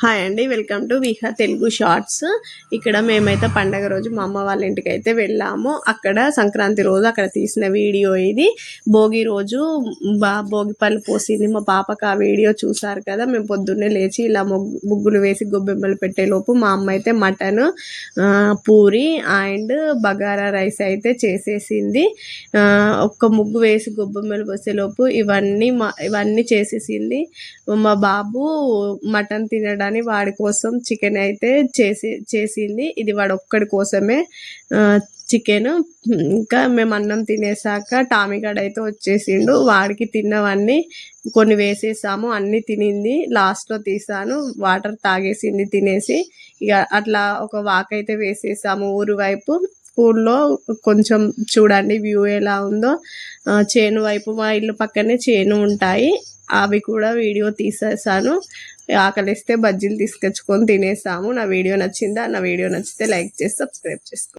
Hi అండి welcome to Viha Telugu shorts ఇక్కడ మేమైతే పండగ రోజు మా అమ్మ వాళ్ళ ఇంటికి అయితే వెళ్ళాము. అక్కడ సంక్రాంతి రోజు అక్కడ తీసిన వీడియో ఇది. భోగి రోజు బా భోగి పళ్ళు పోసింది. మా పాపకు ఆ వీడియో చూసారు కదా మేము పొద్దున్నే లేచి ఇలా ముగ్గులు వేసి గొబ్బెమ్మలు పెట్టేలోపు మా అమ్మ అయితే mutton puri and bagara rice అయితే చేసేసింది. ఒక్క ముగ్గు వేసి గొబ్బెమ్మలు పోసేలోపు ఇవన్నీ మా ఇవన్నీ చేసేసింది. మా బాబు మటన్ తినడానికి వాడి కోసం చికెన్ అయితే చేసి చేసింది. ఇది వాడు ఒక్కడి కోసమే చికెన్ ఇంకా మేము అన్నం తినేసాక టామిగాడ్ అయితే వచ్చేసిండు. వాడికి తిన్నవన్నీ కొన్ని వేసేసాము అన్నీ తినింది. లాస్ట్లో తీసాను వాటర్ తాగేసింది తినేసి. ఇక అట్లా ఒక వాక్ అయితే వేసేసాము ఊరు వైపు. ఊళ్ళో కొంచెం చూడండి వ్యూ ఎలా ఉందో. చేను వైపు మా ఇల్లు పక్కనే చేను ఉంటాయి. అవి కూడా వీడియో తీసేసాను. ఆకలిస్తే బజ్జీలు తీసుకొచ్చుకొని తినేసాము. నా వీడియో నచ్చిందా? నా వీడియో నచ్చితే లైక్ చేసి సబ్స్క్రైబ్ చేసుకో.